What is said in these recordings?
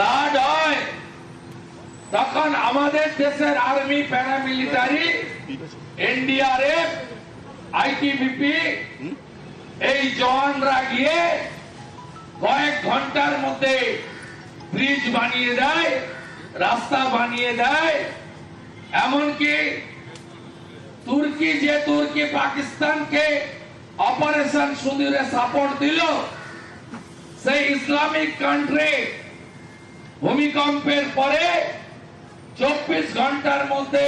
হয়। তখন আমাদের দেশের আর্মি প্যারামিলিটারি এনডিআরএফ, আইটিবিপি, এই জওয়ানরা গিয়ে কয়েক ঘণ্টার মধ্যে ব্রিজ বানিয়ে দেয়, রাস্তা বানিয়ে দেয়। এমনকি তুর্কি, যে তুর্কি পাকিস্তানকে অপারেশন সুদূরে সাপোর্ট দিল, সেই ইসলামিক কান্ট্রি ভূমিকম্পের পরে চব্বিশ ঘণ্টার মধ্যে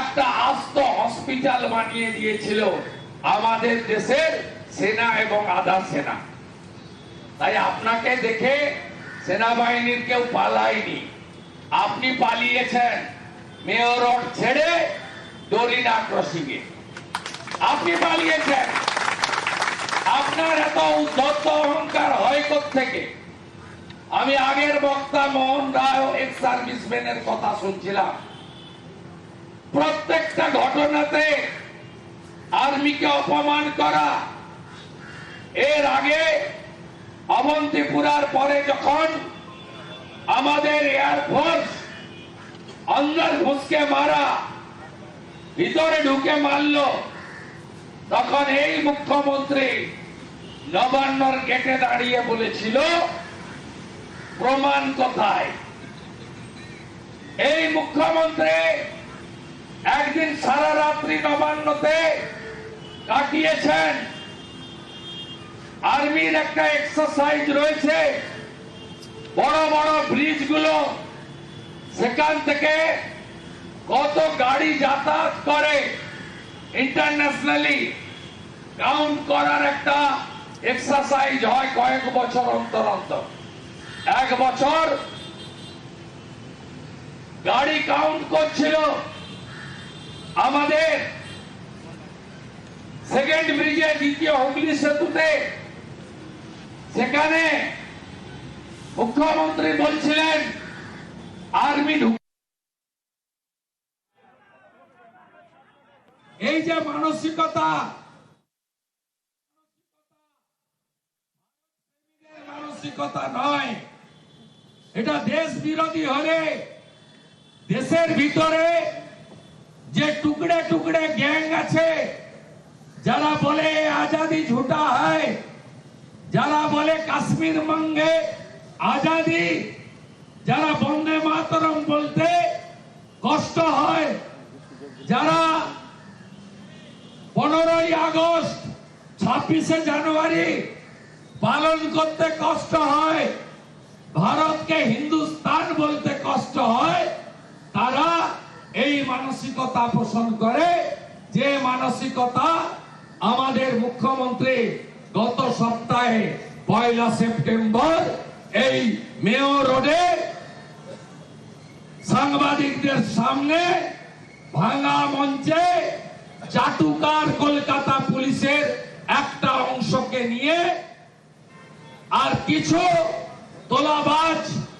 একটা আস্ত হসপিটাল বানিয়ে দিয়েছিল আমাদের দেশের সেনা এবং আধা সেনা। তাই আপনাকে দেখে সেনাবাহিনীর কেউ পালায়নি। আপনি পালিয়েছেন মেয়র ছেড়ে ডোরিনা ক্রসিং এ আপনি পালিয়েছেন। আপনার এত উদ্ধত্ত অহংকার হয় থেকে আমি আগের বক্তা মোহন রায় এক্স সার্ভিসম্যানের কথা শুনছিলাম। প্রত্যেকটা ঘটনাতে আর্মিকে অপমান করা, এর আগে অবন্তিপুরার পরে যখন আমাদের এয়ারফোর্স অন্দর ঘুষকে মারা, ভিতরে ঢুকে মারল, তখন এই মুখ্যমন্ত্রী নবান্নর গেটে দাঁড়িয়ে বলেছিল প্রমাণ কোথায়? এই মুখ্যমন্ত্রী একদিন সারা রাত্রি নবান্নতে কাটিয়েছেন। আর্মির একটা এক্সারসাইজ রয়েছে। বড় বড় ব্রিজগুলো সেখান থেকে কত গাড়ি যাতায়াত করে ইন্টারন্যাশনালি কাউন্ট করার একটা এক্সারসাইজ হয় কয়েক বছর অন্তর অন্তর। এক বছর গাড়ি কাউন্ট করছিল আমাদের সেকেন্ড ব্রিজে দ্বিতীয় হুগলি সেতুতে। সেখানে মুখ্যমন্ত্রী বলছিলেন আর্মি এই যে মানসিকতা মানসিকতা নয়। এটা দেশ বিরোধী হলে দেশের ভিতরে যে টুকরে টুকরে গ্যাং আছে, যারা বলে আজাদি ঝুটা হয়, যারা বলে কাশ্মীর মঙ্গে আজাদি, যারা বন্দে মাতরম বলতে কষ্ট হয়, যারা পনেরোই আগস্ট ছাব্বিশে জানুয়ারি পালন করতে কষ্ট হয় ভারতকে হিন্দুস্তান বলতে কষ্ট হয়, তারা এই মানসিকতা পোষণ করে, যে মানসিকতা আমাদের মুখ্যমন্ত্রী গত সপ্তাহে পয়লা সেপ্টেম্বর এই মেয়র রোডে সাংবাদিকদের সামনে ভাঙা মঞ্চে চাটুকার কলকাতা পুলিশের একটা অংশকে নিয়ে আর কিছু Dollarbart